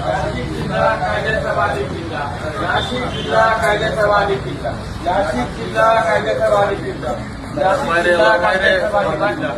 नाशिक जिल्हा कायद्याचा किल्ला नाशिक जिल्हा कायद्याचा किल्ला नाशिक जिल्हा कायद्याचा किल्ला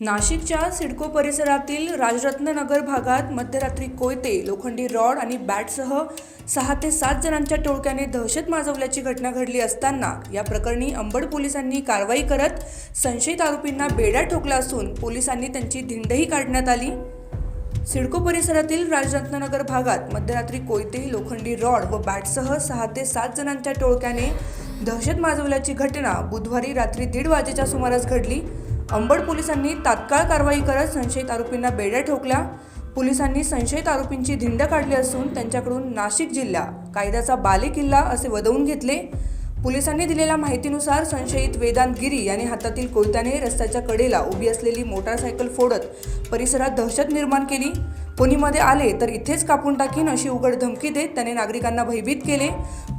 नाशिकच्या सिडको परिसरातील राजरत्ननगर भागात मध्यरात्री कोयते लोखंडी रॉड आणि बॅटसह सहा ते सात जणांच्या टोळक्याने दहशत माजवल्याची घटना घडली असताना या प्रकरणी अंबड पोलिसांनी कारवाई करत संशयित आरोपींना बेड्या ठोकल्या असून पोलिसांनी त्यांची धिंडही काढण्यात आली. सिडको परिसरातील राजरत्ननगर भागात मध्यरात्री कोयते लोखंडी रॉड व बॅटसह सहा ते सात जणांच्या टोळक्याने दहशत माजवल्याची घटना बुधवारी रात्री दीड वाजेच्या सुमारास घडली. अंबड पोलिसांनी तात्काळ कारवाई करत संशयित आरोपींना बेड्या ठोकल्या. पोलिसांनी संशयित आरोपींची धिंड काढली असून त्यांच्याकडून नाशिक जिल्हा कायद्याचा बालेकिल्ला असे वदवून घेतले. पोलिसांनी दिलेल्या माहितीनुसार संशयित वेदांत गिरी यांनी हातातील कोयत्याने रस्त्याच्या कडेला उभी असलेली मोटारसायकल फोडत परिसरात दहशत निर्माण केली. पुणेमध्ये आले तर इथेच कापून टाकीन अशी उघड धमकी देत त्याने नागरिकांना भयभीत केले.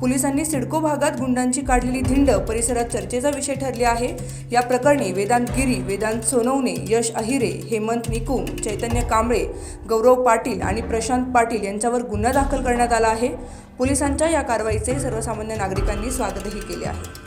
पोलिसांनी सिडको भागात गुंडांची काढलेली धिंड परिसरात चर्चेचा विषय ठरली आहे. या प्रकरणी वेदांत गिरी वेदांत सोनवणे यश अहिरे हेमंत निकुम चैतन्य कांबळे गौरव पाटील आणि प्रशांत पाटील यांच्यावर गुन्हा दाखल करण्यात आला आहे. पोलिसांच्या या कारवाईचे सर्वसामान्य नागरिकांनी स्वागतही केले आहे.